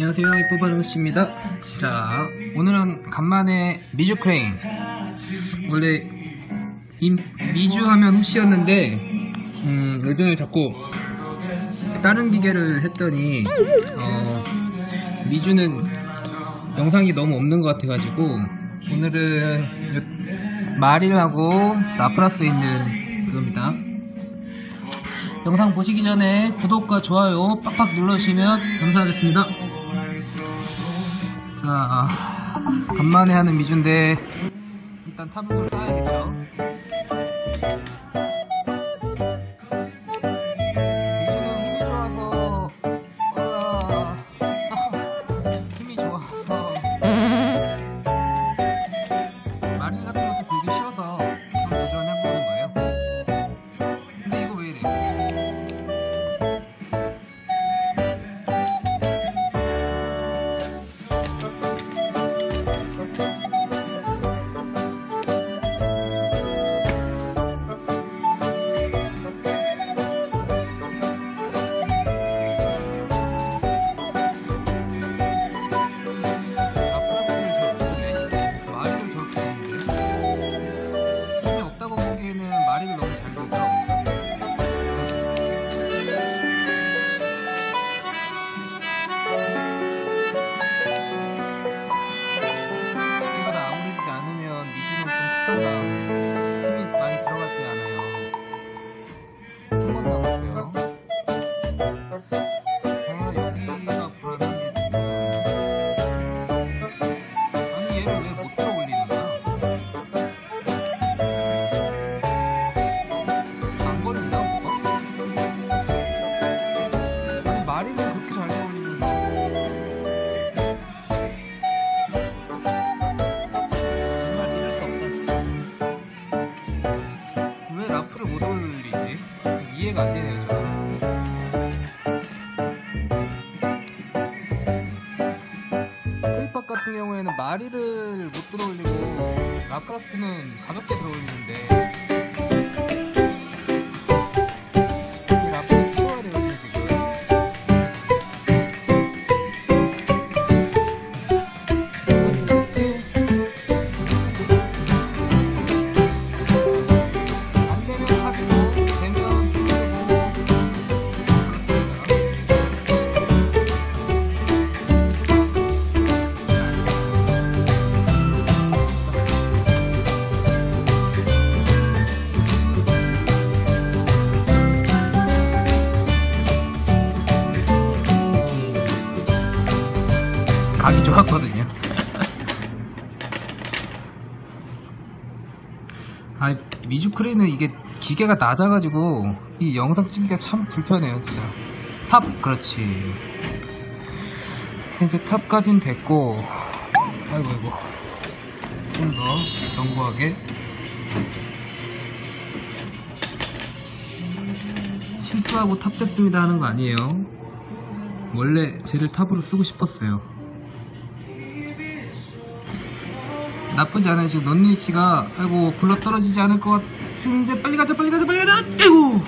안녕하세요. 이뽀바르스입니다. 자 오늘은 간만에 미주 크레인. 원래 이 미주 하면 흡시였는데 음, 요즘에 자꾸 다른 기계를 했더니 어, 미주는 영상이 너무 없는 것 같아가지고 오늘은 요- 마릴하고 라프라스 있는 그겁니다. 영상 보시기 전에 구독과 좋아요 빡빡 눌러주시면 감사하겠습니다. 자, 간만에 하는 미주인데 일단 탑을 쌓아야겠죠. 이해가 안 되네요 저는 클립박 같은 경우에는 마리를 못 들어올리고 라프라스는 가볍게 들어올리는데 아, 미주크레이는 이게 기계가 낮아가지고 이 영상 찍기가 참 불편해요, 진짜. 탑, 그렇지. 이제 탑까진 됐고, 아이고, 아이고. 좀 더 견고하게. 실수하고 탑 됐습니다 하는 거 아니에요. 원래 쟤를 탑으로 쓰고 싶었어요. 나쁘지 않아요. 지금 넣는 위치가 아이고 굴러 떨어지지 않을 것 같은데 빨리 가자 빨리 가자 빨리 가자! 아이고!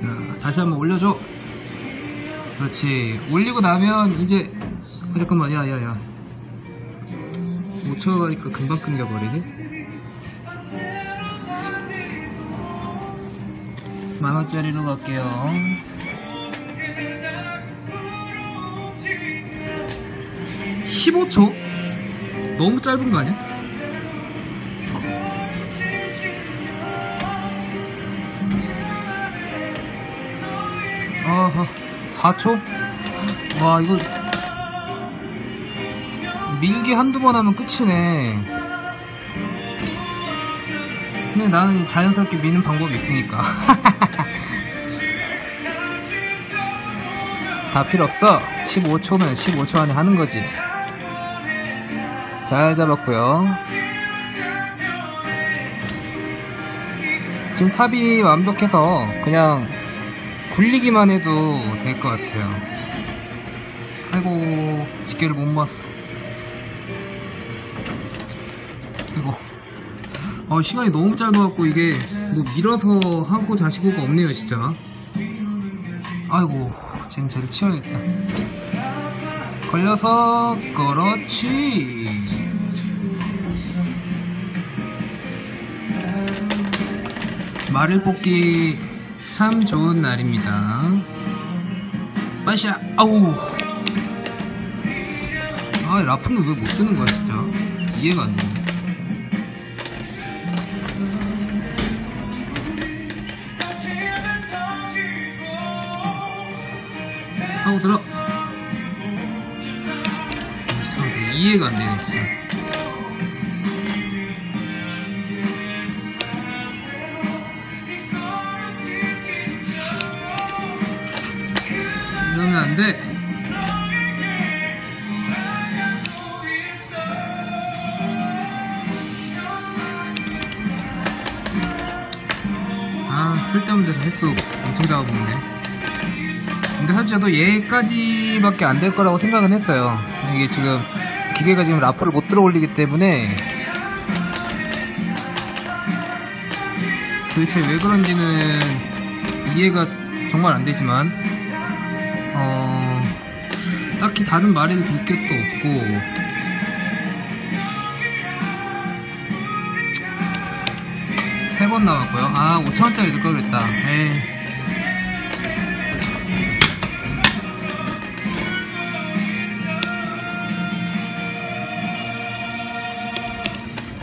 자 다시 한번 올려줘. 그렇지. 올리고 나면 이제 아, 잠깐만 야야야. 5초 가니까 금방 끊겨버리네. 만원짜리로 갈게요 15초? 너무 짧은 거 아니야? 아하 4초? 와 이거 밀기 한두 번 하면 끝이네 근데 나는 자연스럽게 미는 방법이 있으니까 다 필요 없어 15초면 15초 안에 하는 거지 잘 잡았고요. 지금 탑이 완벽해서 그냥 굴리기만 해도 될 것 같아요. 아이고 집게를 못 모았어. 아이고. 어, 시간이 너무 짧아갖고 이게 뭐 밀어서 하고 자시고가 없네요 진짜. 아이고 쟤는 쟤를 치워야겠다. 걸려서 그렇지 말을 뽑기 참 좋은 날입니다 빠샤 아우 아 라프는 왜못 뜨는 거야 진짜 이해가 안 돼. 하고 들어. 아, 이해가 안 되네 진짜. 돼. 아, 쓸데없는 데서 횟수 엄청 잡아먹네. 근데 사실 저도 얘까지밖에 안 될 거라고 생각은 했어요. 이게 지금 기계가 지금 라프를 못 들어 올리기 때문에 도대체 왜 그런지는 이해가 정말 안 되지만 어 딱히 다른 게또 없고 세번 남았고요. 아 5천원짜리 넣을 걸 그랬다. 에이.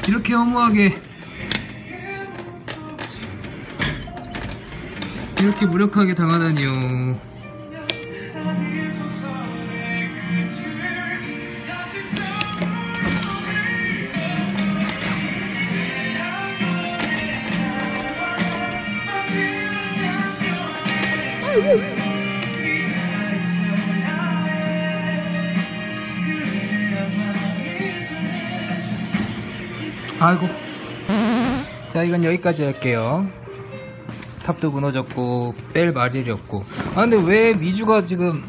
이렇게 허무하게 이렇게 무력하게 당하다니요 아이고. 자 이건 여기까지 할게요. 탑도 무너졌고 뺄 말일이 없고. 아 근데 왜 미주가 지금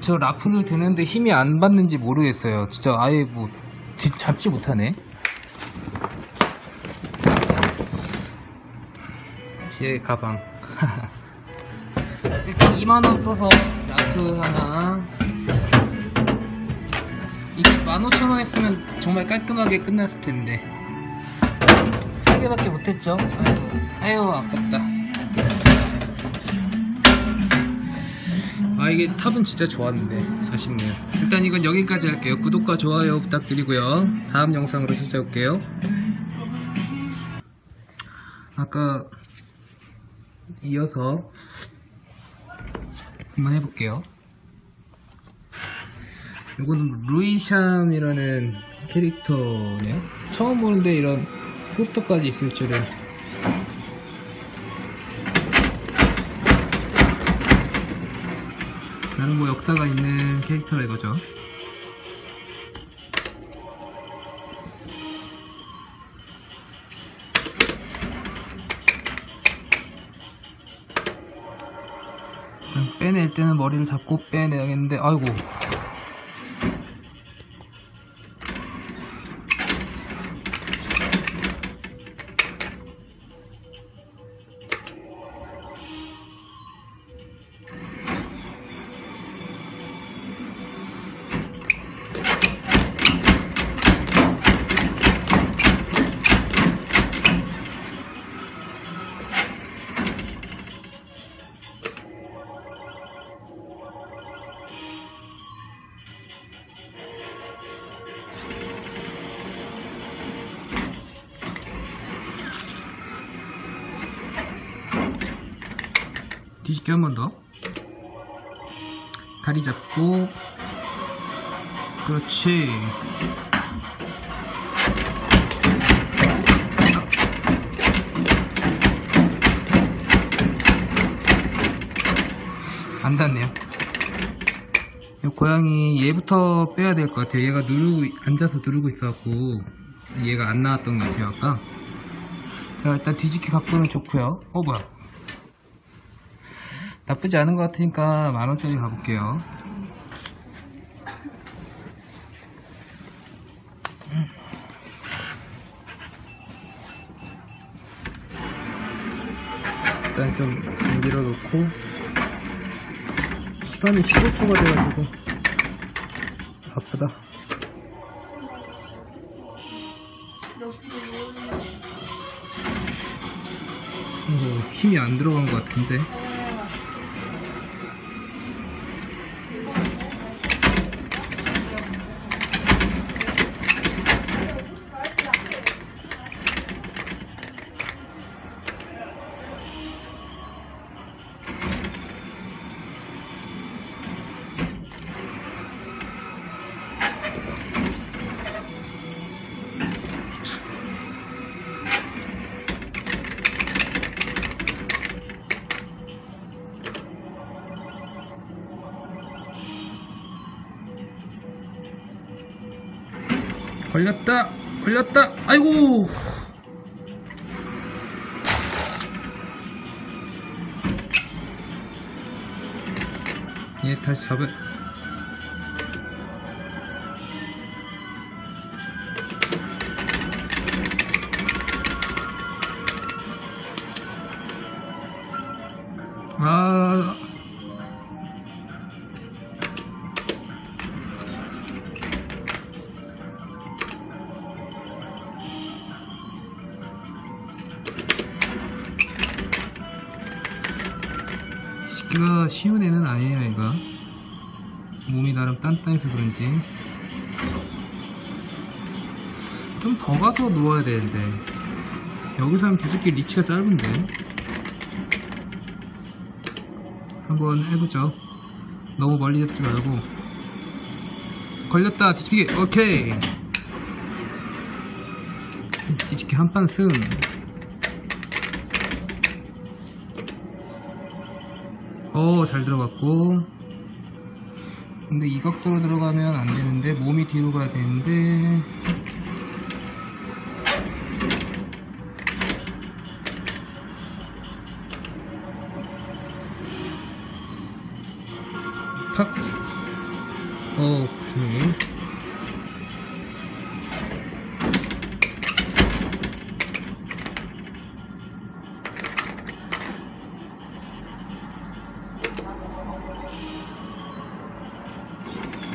저 라프를 드는데 힘이 안 받는지 모르겠어요. 진짜 아예 뭐 뒤- 잡지 못하네. 제 가방 2만원 써서 라프 하나. 이게 15,000원 했으면 정말 깔끔하게 끝났을 텐데. 3개밖에 못했죠? 아유, 아유 아깝다. 아 이게 탑은 진짜 좋았는데 아쉽네요. 일단 이건 여기까지 할게요. 구독과 좋아요 부탁드리고요. 다음 영상으로 찾아올게요. 아까 이어서 한번 해볼게요 이거는 루이샴이라는 캐릭터네요. 처음 보는데 이런 포스터까지 있을 줄은. 나는 뭐 역사가 있는 캐릭터라 이거죠. 빼낼 때는 머리를 잡고 빼내야겠는데, 아이고. 뒤집기 한 번 더. 다리 잡고. 그렇지. 안 닿네요. 이 고양이 얘부터 빼야 될 것 같아요. 얘가 누르고, 앉아서 누르고 있어갖고, 얘가 안 나왔던 것 같아요, 아까. 자, 일단 뒤집기 각도는 좋고요 어, 뭐야. 나쁘지 않은 것 같으니까 만원짜리 가볼게요. 일단 좀 밀어 놓고 시간이 15초가 돼가지고 바쁘다. 어, 힘이 안 들어간 것 같은데. 걸렸다 걸렸다. 아이고. 얘 다시 잡을 시키가 쉬운 애는 아니에요 얘가 몸이 나름 단단해서 그런지. 좀 더 가서 누워야 되는데. 여기서 하면 뒤집기 리치가 짧은데. 한번 해보죠. 너무 멀리 잡지 말고. 걸렸다 뒤집기. 오케이. 뒤집기 한판 승 어, 잘 들어갔고. 근데 이 각도로 들어가면 안 되는데, 몸이 뒤로 가야 되는데.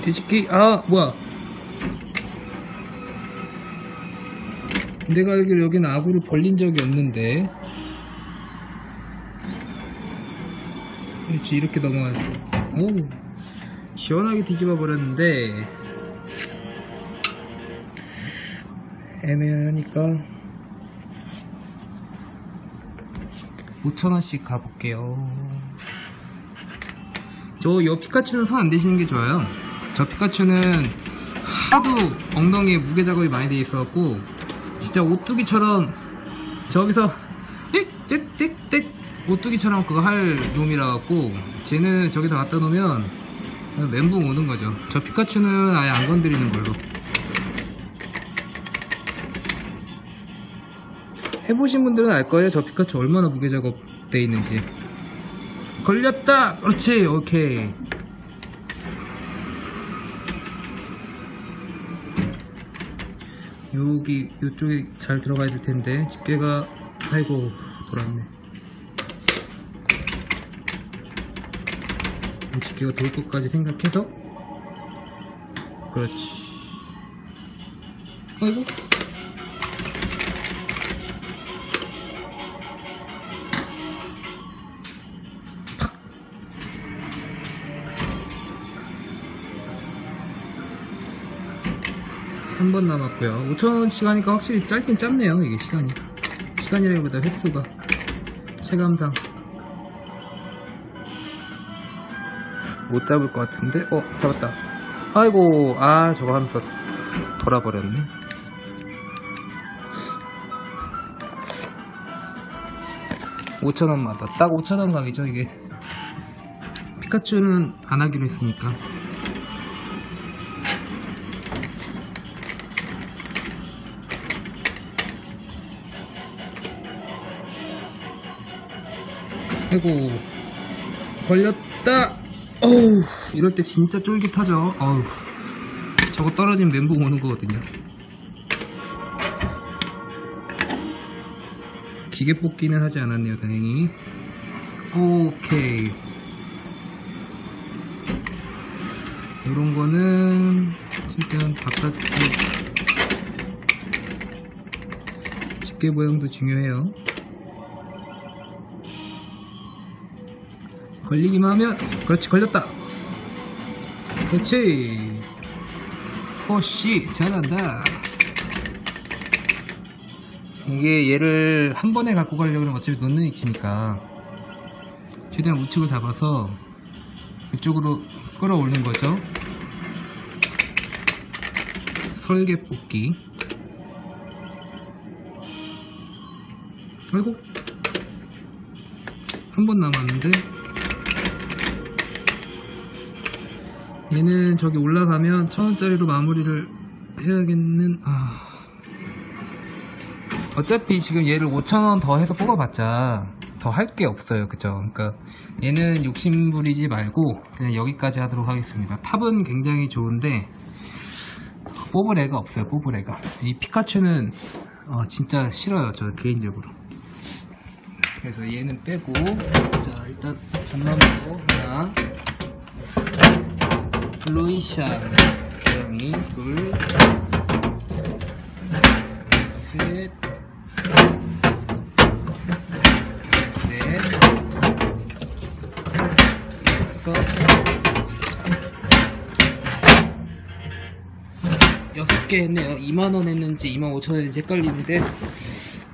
뒤집기? 아 뭐야? 내가 알기로 여기는 아구를 벌린 적이 없는데. 그렇지 이렇게 넘어가지. 오 시원하게 뒤집어 버렸는데. 애매하니까. 5천원씩 가볼게요. 저 요 피카츄는 손 안 대시는 게 좋아요 저 피카츄는 하도 엉덩이에 무게 작업이 많이 돼 있어갖고 진짜 오뚜기처럼 저기서 띡띡띡띡 오뚜기처럼 그거 할 놈이라 갖고 쟤는 저기다 갖다 놓으면 멘붕 오는 거죠. 저 피카츄는 아예 안 건드리는 걸로. 해보신 분들은 알 거예요. 저 피카츄 얼마나 무게 작업 돼 있는지. 걸렸다! 그렇지! 오케이 여기 이쪽에 잘 들어가야 될 텐데 집게가 아이고 돌았네. 집게가 돌 것까지 생각해서 그렇지. 아이고 한번 남았고요. 5천원씩 하니까 확실히 짧긴 짧네요 이게 시간이. 시간이라기보다 횟수가. 체감상. 못 잡을 것 같은데? 어 잡았다. 아이고 아 저거 하면서 돌아버렸네. 오천원마다딱 5천원 각이죠 이게. 피카츄는 안 하기로 했으니까 아이고 걸렸다 어우 이럴 때 진짜 쫄깃하죠 어우 저거 떨어지면 멘붕 오는 거거든요 기계 뽑기는 하지 않았네요 다행히 오케이. 이런 거는 일단 바깥쪽 집게 모양도 중요해요. 걸리기만 하면 그렇지 걸렸다. 그렇지. 오씨 잘한다. 이게 얘를 한 번에 갖고 가려고 하면 어차피 놓는 위치니까 최대한 우측을 잡아서 이쪽으로 끌어올린 거죠. 설계 뽑기. 아이고. 한 번 남았는데. 얘는 저기 올라가면 천원짜리로 마무리를 해야겠는, 아. 어차피 지금 얘를 5천원 더 해서 뽑아봤자 더 할 게 없어요. 그쵸? 그러니까 얘는 욕심 부리지 말고 그냥 여기까지 하도록 하겠습니다. 탑은 굉장히 좋은데 뽑을 애가 없어요. 뽑을 애가. 이 피카츄는 어, 진짜 싫어요. 저 개인적으로. 그래서 얘는 빼고 자 일단 잠만 보고 하나 루이샤 고양이 둘 셋 넷, 다섯, 여섯 개 했네요. 2만원 했는지 2만 5천원 했는지 헷갈리는데,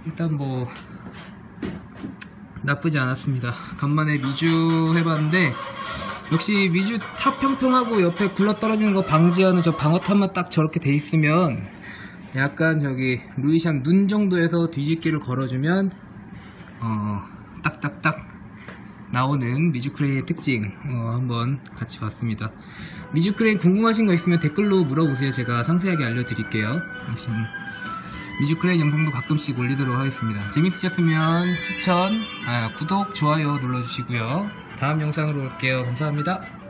일단 뭐, 나쁘지 않았습니다. 간만에 미주 해봤는데, 역시 미주 탑 평평하고 옆에 굴러 떨어지는 거 방지하는 저 방어탑만 딱 저렇게 돼 있으면, 약간 저기, 루이샴 눈 정도에서 뒤집기를 걸어주면, 어, 딱딱딱 나오는 미주크레인의 특징 어, 한번 같이 봤습니다. 미주크레인 궁금하신 거 있으면 댓글로 물어보세요. 제가 상세하게 알려드릴게요. 미주크레인 영상도 가끔씩 올리도록 하겠습니다. 재밌으셨으면 추천, 아, 구독, 좋아요 눌러주시고요. 다음 영상으로 올게요. 감사합니다.